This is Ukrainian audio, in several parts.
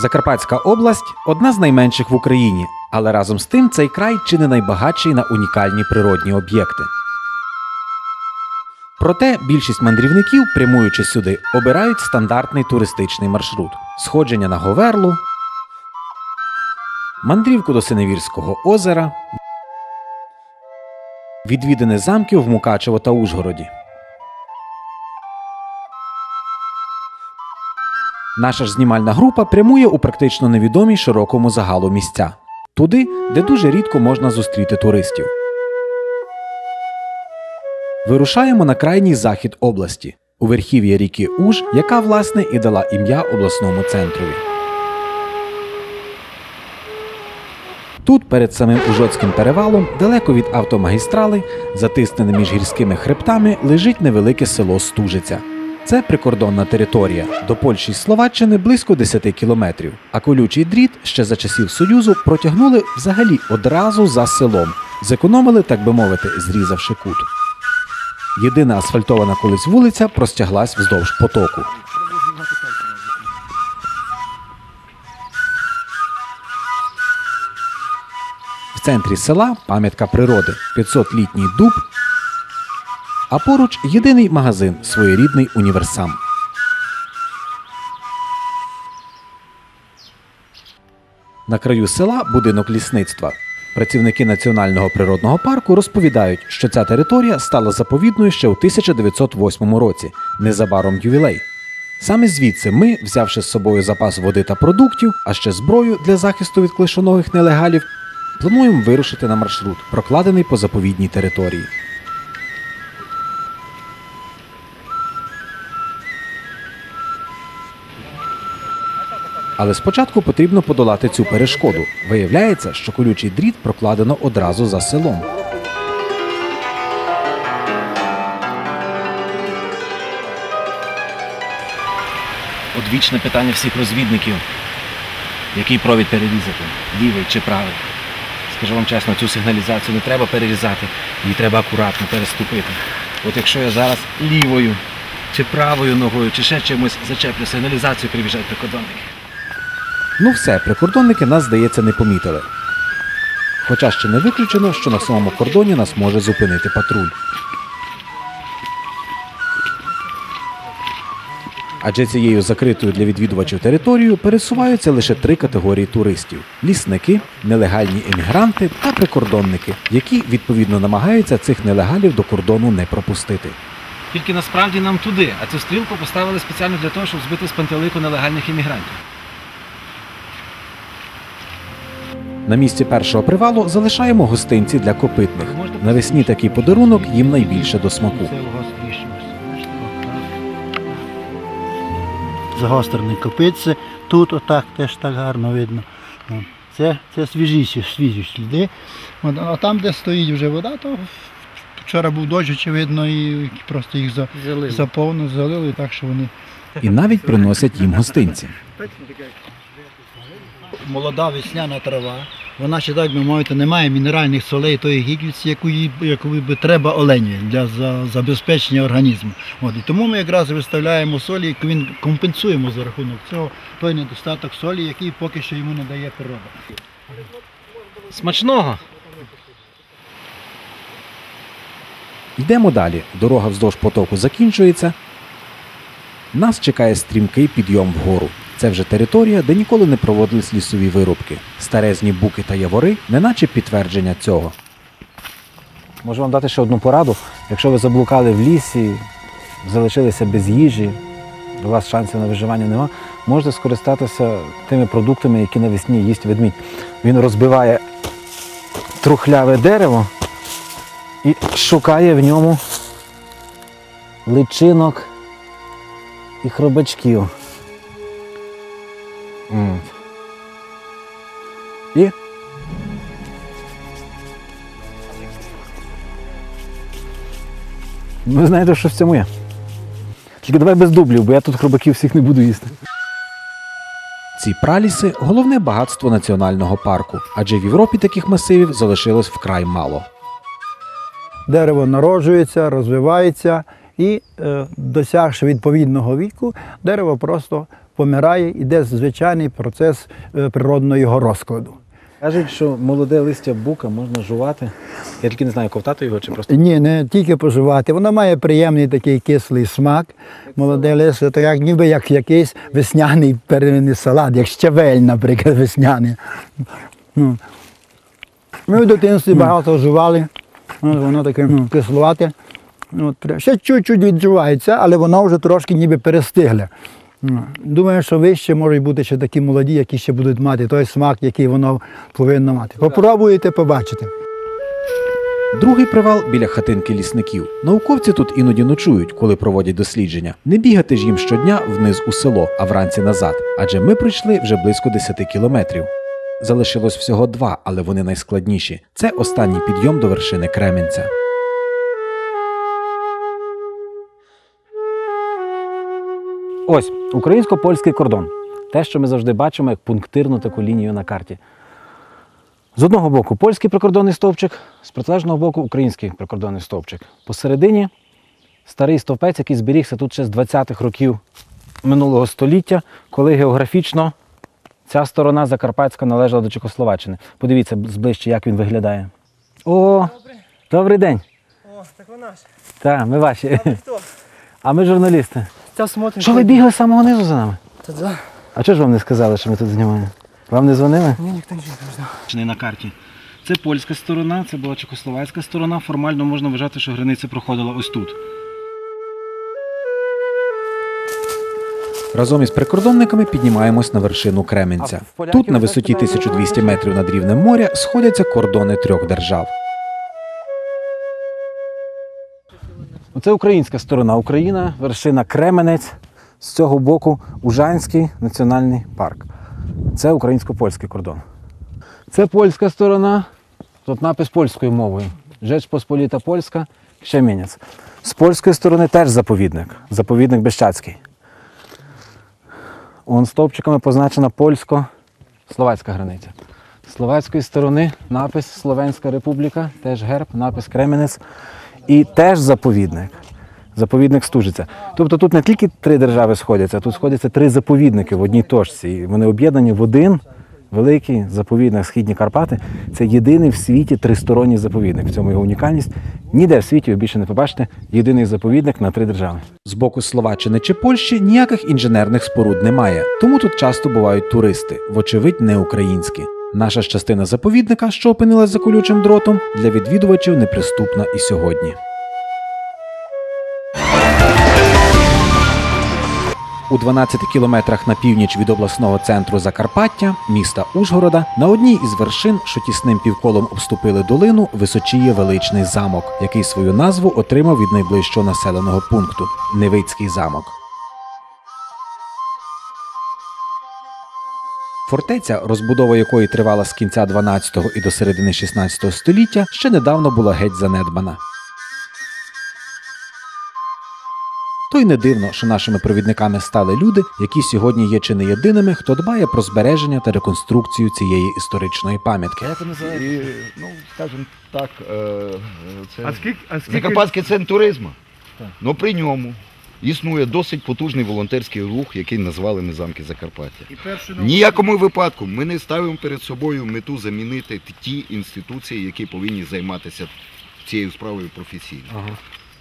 Закарпатська область одна з найменших в Україні, але разом з тим цей край чи не найбагатший на унікальні природні об'єкти. Проте більшість мандрівників, прямуючи сюди, обирають стандартний туристичний маршрут: сходження на Говерлу, мандрівку до Синевірського озера, відвідини замків в Мукачево та Ужгороді. Наша ж знімальна група прямує у практично невідомі широкому загалу місця, туди, де дуже рідко можна зустріти туристів. Вирушаємо на крайній захід області, у верхів'я ріки Уж, яка власне і дала ім'я обласному центрові. Тут, перед самим Ужоцьким перевалом, далеко від автомагістрали, затиснене між гірськими хребтами, лежить невелике село Стужиця. Це прикордонна територія. До Польщі й Словаччини близько 10 кілометрів. А колючий дріт ще за часів Союзу протягнули взагалі одразу за селом. Зекономили, так би мовити, зрізавши кут. Єдина асфальтована колись вулиця простяглась вздовж потоку. В центрі села пам'ятка природи 500-літній дуб, а поруч єдиний магазин своєрідний універсам. На краю села будинок лісництва. Працівники національного природного парку розповідають, що ця територія стала заповідною ще у 1908 році, незабаром ювілей. Саме звідси ми, взявши з собою запас води та продуктів, а ще зброю для захисту від клишоногих нелегалів, плануємо вирушити на маршрут, прокладений по заповідній території. Але спочатку потрібно подолати цю перешкоду. Виявляється, що колючий дріт прокладено одразу за селом. Одвічне питання всіх розвідників. Який провід перерізати? Лівий чи правий? Скажу вам чесно, цю сигналізацію не треба перерізати, її треба акуратно переступити. От якщо я зараз лівою чи правою ногою, чи ще чимось зачеплю сигналізацію, прибіжать прикордонники. Ну все, прикордонники нас, здається, не помітили. Хоча ще не виключено, що на самому кордоні нас може зупинити патруль. Адже цією закритою для відвідувачів територією пересуваються лише три категорії туристів: лісники, нелегальні емігранти та прикордонники, які відповідно намагаються цих нелегалів до кордону не пропустити. Тільки насправді нам туди, а цю стрілку поставили спеціально для того, щоб збити з пантелику нелегальних іммігрантів. На місці першого привалу залишаємо гостинці для копитних. Навесні такий подарунок їм найбільше до смаку. Загострений копитце. Тут отак теж так гарно видно. Це, це свіжіші, свіжі сліди. А там, де стоїть вже вода, то вчора був дощ, очевидно, і просто їх за, заповнили, залили, так що вони. І навіть приносять їм гостинці. Молода весняна трава. Вона ще так би мовити, не має мінеральних солей тої гідкості, яку їй яку би треба оленю для забезпечення організму. От, і тому ми якраз виставляємо солі, яку він компенсуємо за рахунок цього той недостаток солі, який поки що йому не дає природа. Смачного! Йдемо далі. Дорога вздовж потоку закінчується. Нас чекає стрімкий підйом вгору. Це вже територія, де ніколи не проводились лісові вирубки. Старезні буки та явори, неначе підтвердження цього. Можу вам дати ще одну пораду. Якщо ви заблукали в лісі, залишилися без їжі, у вас шансів на виживання нема, можете скористатися тими продуктами, які навесні їсть ведмідь. Він розбиває трухляве дерево і шукає в ньому личинок і хробачків. М. І Ви знаєте, що в цьому є. Тільки давай без дублів, бо я тут хробаків всіх не буду їсти. Ці праліси головне багатство національного парку, адже в Європі таких масивів залишилось вкрай мало. Дерево народжується, розвивається і е, досягши відповідного віку, дерево просто помирає, іде звичайний процес е, природного його розкладу. Кажуть, що молоде листя бука можна жувати. Я тільки не знаю, ковтати його чи просто. Ні, не тільки поживати. Воно має приємний такий кислий смак. Молоде листя, то як ніби як якийсь весняний первинний салат, як щавель, наприклад, весняний. Ну. Ми в дитинстві багато вживали. Ну, Воно таке ну, кисловате. Ще чуть-чуть відчувається, але воно вже трошки ніби перестигле. Думаю, що вище можуть бути ще такі молоді, які ще будуть мати той смак, який воно повинно мати. Попробуєте, побачите. Другий привал біля хатинки лісників. Науковці тут іноді ночують, коли проводять дослідження. Не бігати ж їм щодня вниз у село, а вранці назад, адже ми пройшли вже близько 10 кілометрів. Залишилось всього два, але вони найскладніші. Це останній підйом до вершини Кременця. Ось українсько-польський кордон. Те, що ми завжди бачимо як пунктирну таку лінію на карті. З одного боку польський прикордонний стовпчик, з протилежного боку український прикордонний стовпчик. Посередині старий стовпець, який зберігся тут ще з 20-х років минулого століття, коли географічно ця сторона Закарпатська належала до Чехословаччини. Подивіться зближче, як він виглядає. О, добрий день. О, так вона ж. Так, ми ваші. Хто? А ми журналісти. Та смотрим. Що ви бігли з самого низу за нами? Та да. А чого ж вам не сказали, що ми тут знімаємо? Вам не дзвонили? Ні, ніхто нічого не знав. Не на карті. Це польська сторона, це була чехословацька сторона. Формально можна вважати, що границя проходила ось тут. Разом із прикордонниками піднімаємось на вершину Кременця. Тут, на висоті 1200 метрів над рівнем моря, сходяться кордони трьох держав. Оце українська сторона. Україна, вершина Кременець. З цього боку Ужанський національний парк. Це українсько-польський кордон. Це польська сторона. Тут напис польською мовою. Rzecz Посполіта Польська, Кшемінець. З польської сторони теж заповідник. Заповідник Бещацький. Он стовпчиками позначена польсько-словацька границя. З словацької сторони напис Словенська Республіка, теж герб, напис Кременець. І теж заповідник. Заповідник Стужиця. Тобто тут не тільки три держави сходяться, тут сходяться три заповідники в одній точці. І вони об'єднані в один великий заповідник Східні Карпати. Це єдиний в світі тристоронній заповідник. В цьому його унікальність. Ніде в світі ви більше не побачите єдиний заповідник на три держави. З боку Словаччини чи Польщі ніяких інженерних споруд немає, тому тут часто бувають туристи, вочевидь, не українські. Наша ж частина заповідника, що опинилась за колючим дротом, для відвідувачів неприступна і сьогодні. У 12 кілометрах на північ від обласного центру Закарпаття, міста Ужгорода, на одній із вершин, що тісним півколом обступили долину, височіє величний замок, який свою назву отримав від найближчого населеного пункту Невицький замок. Фортеця, розбудова якої тривала з кінця 12-го і до середини 16 століття, ще недавно була геть занедбана. То й не дивно, що нашими провідниками стали люди, які сьогодні є чи не єдиними, хто дбає про збереження та реконструкцію цієї історичної пам'ятки. І, ну, скажімо так, е, це А скільки, а скільки... Закарпатський центр туризму. Ну при ньому існує досить потужний волонтерський рух, який назвали ми замки Закарпаття. Ніякому випадку ми не ставимо перед собою мету замінити ті інституції, які повинні займатися цією справою професійно. Ага.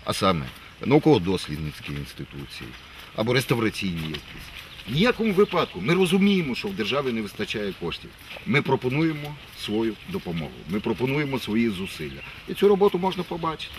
А саме науково-дослідницькі інституції або реставраційні якісь. В ніякому випадку ми розуміємо, що в державі не вистачає коштів. Ми пропонуємо свою допомогу, ми пропонуємо свої зусилля. І цю роботу можна побачити.